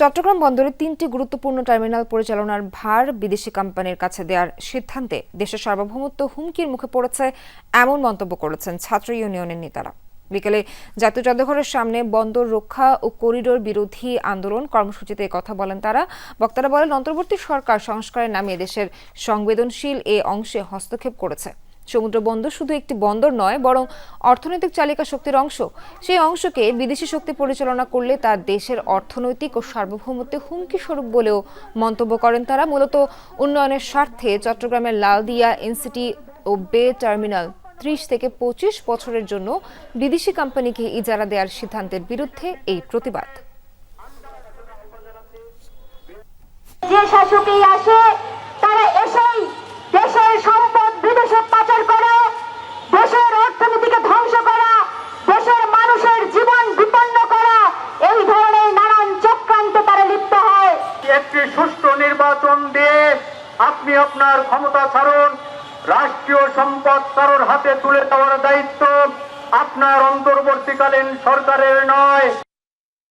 চট্টগ্রাম বন্দরে তিনটি গুরুত্বপূর্ণ টার্মিনাল পরিচালনার ভার বিদেশি কোম্পানির কাছে দেওয়ার সিদ্ধান্তে দেশের সার্বভৌমত্ব হুমকির মুখে পড়েছে এমন মন্তব্য করেছেন ছাত্র ইউনিয়নের নেতারা। বিকেলে জাতীয় জাদুঘরের সামনে বন্দর রক্ষা ও করিডোর বিরোধী আন্দোলন কর্মসূচিতে কথা বলেন তারা। বক্তারা বলেন, অন্তর্বর্তী সরকার সংস্কারের নামে দেশের সংবেদনশীল এ অংশে হস্তক্ষেপ করেছে। সমুদ্র বন্দর শুধু একটি বন্দর নয়, বরং অর্থনৈতিক চালিকা শক্তির অংশ। সেই অংশকে বিদেশি শক্তি পরিচালনা করলে তার দেশের অর্থনৈতিক ও সার্বভৌমত্বে হুমকি স্বরূপ বলেও মন্তব্য করেন তারা। মূলত উন্নয়নের স্বার্থে চট্টগ্রামের লালদিয়া এনসিটি ও বে টার্মিনাল ত্রিশ থেকে পঁচিশ বছরের জন্য বিদেশি কোম্পানিকে ইজারা দেওয়ার সিদ্ধান্তের বিরুদ্ধে এই প্রতিবাদ। যে শাসকই আসে তারা এসেই দেশের সম্পদ বিদেশে পাচার করে দেশের অর্থনীতিকে ধ্বংস করা দেশের মানুষের জীবন বিপন্ন করা এই ধরনের নানান চক্রান্তে তারা লিপ্ত হয় একটি সুষ্ঠু নির্বাচন দিয়ে আপনি আপনার ক্ষমতা ছাড়ুন, রাষ্ট্রীয় সম্পদ কারোর হাতে তুলে দেওয়ার দায়িত্ব আপনার অন্তর্বর্তীকালীন সরকারের নয়।